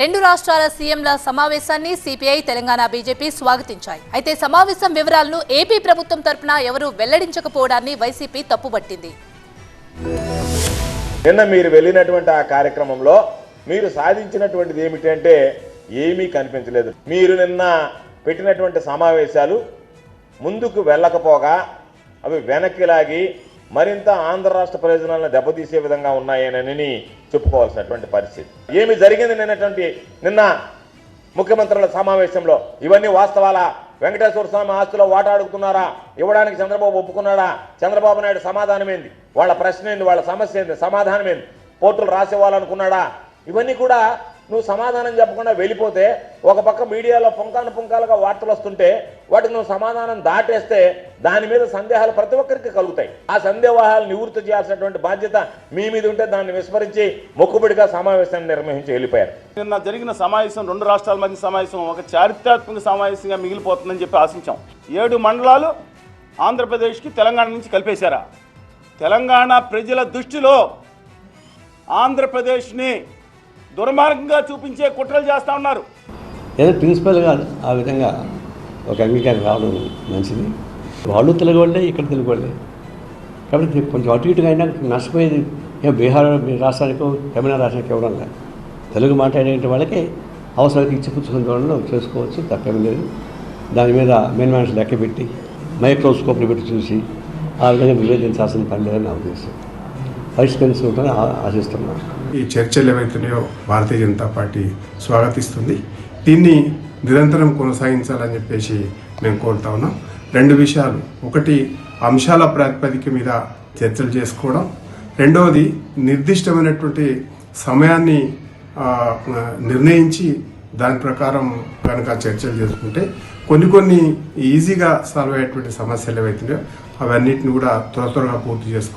రెండు రాష్ట్రాల సీఎంల సమావేశాన్ని సిపిఐ తెలంగాణ బీజేపీ స్వాగతించాయి. అయితే సమావేశం వివరాలను ఏపీ ప్రభుత్వం తరపున ఎవరూ వెల్లడించకపోవడాన్ని వైసీపీ తప్పుపట్టింది నిన్న మీరు వెళ్ళినటువంటి ఆ కార్యక్రమంలో మీరు సాధించినటువంటిది ఏమిటంటే ఏమీ కనిపించలేదు. మీరు నిన్న పెట్టినటువంటి సమావేశాలు ముందుకు వెళ్ళకపోగా అవి వెనక్కి లాగి మరింత ఆంధ్ర రాష్ట్ర ప్రయోజనాలను దెబ్బతీసే విధంగా ఉన్నాయనని చెప్పుకోవాల్సినటువంటి పరిస్థితి. ఏమి జరిగింది నిన్నటువంటి నిన్న ముఖ్యమంత్రుల సమావేశంలో? ఇవన్నీ వాస్తవాలా? వెంకటేశ్వర స్వామి ఆస్తులో వాటా అడుగుతున్నారా? ఇవ్వడానికి చంద్రబాబు ఒప్పుకున్నాడా? చంద్రబాబు నాయుడు సమాధానమేంది? వాళ్ళ ప్రశ్న ఏంది వాళ్ళ సమస్య ఏంది సమాధానమేంది? పోర్టులు రాసేవాలనుకున్నాడా ఇవన్నీ కూడా నువ్వు సమాధానం చెప్పకుండా వెళ్ళిపోతే ఒక పక్క మీడియాలో పుంకాను పుంకాలుగా వార్తలు వస్తుంటే వాటికి నువ్వు సమాధానం దాటేస్తే దాని మీద సందేహాలు ప్రతి ఒక్కరికి కలుగుతాయి. ఆ సందేహాలు నివృత్తి చేయాల్సినటువంటి బాధ్యత మీ మీద ఉంటే దాన్ని విస్మరించి మొక్కుబడిగా సమావేశాన్ని నిర్వహించి వెళ్ళిపోయారు. నిన్న జరిగిన సమావేశం రెండు రాష్ట్రాల మధ్య సమావేశం ఒక చారిత్రాత్మక సమావేశంగా మిగిలిపోతుందని చెప్పి ఆశించాం. ఏడు మండలాలు ఆంధ్రప్రదేశ్కి తెలంగాణ నుంచి కలిపేశారా? తెలంగాణ ప్రజల దృష్టిలో ఆంధ్రప్రదేశ్ని దుర్మార్గంగా చూపించే కుట్రలు చేస్తూ ఉన్నారు. ఏదో ప్రిన్సిపల్గా ఆ విధంగా ఒక అంగీకారం రావడం మంచిది. వాళ్ళు తెలుగు వాళ్ళే ఇక్కడ తెలుగు వాళ్ళే కాబట్టి కొంచెం అటు ఇటుగా అయినా నష్టపోయేది ఏం బీహార్ రాష్ట్రానికో తమిళనాడు రాష్ట్రానికి ఇవ్వడం లేదు తెలుగు మాట్లాడే వాళ్ళకి అవసరానికి ఇచ్చి పుచ్చుకుని చేసుకోవచ్చు తప్పేం లేదు. దాని మీద మెయిన్ మ్యాన్స్ లెక్క పెట్టి మైక్రోస్కోప్లు పెట్టి చూసి ఆ విధంగా వివేచించాల్సిన పని లేదని నా ఉద్దేశం. పరిష్కరించుకుంటామని ఆ- ఆశిస్తున్నాను ఈ చర్చలు ఏవైతున్నాయో భారతీయ జనతా పార్టీ స్వాగతిస్తుంది. దీన్ని నిరంతరం కొనసాగించాలని చెప్పేసి మేము కోరుతా ఉన్నాం. రెండు విషయాలు. ఒకటి అంశాల ప్రాతిపదిక మీద చర్చలు చేసుకోవడం. రెండవది నిర్దిష్టమైనటువంటి సమయాన్ని నిర్ణయించి దాని ప్రకారం కనుక చర్చలు చేసుకుంటే కొన్ని కొన్ని ఈజీగా సాల్వ్ అయ్యేటువంటి సమస్యలు ఏవైతున్నాయో అవన్నిటిని కూడా త్వర త్వరగా పూర్తి చేసుకో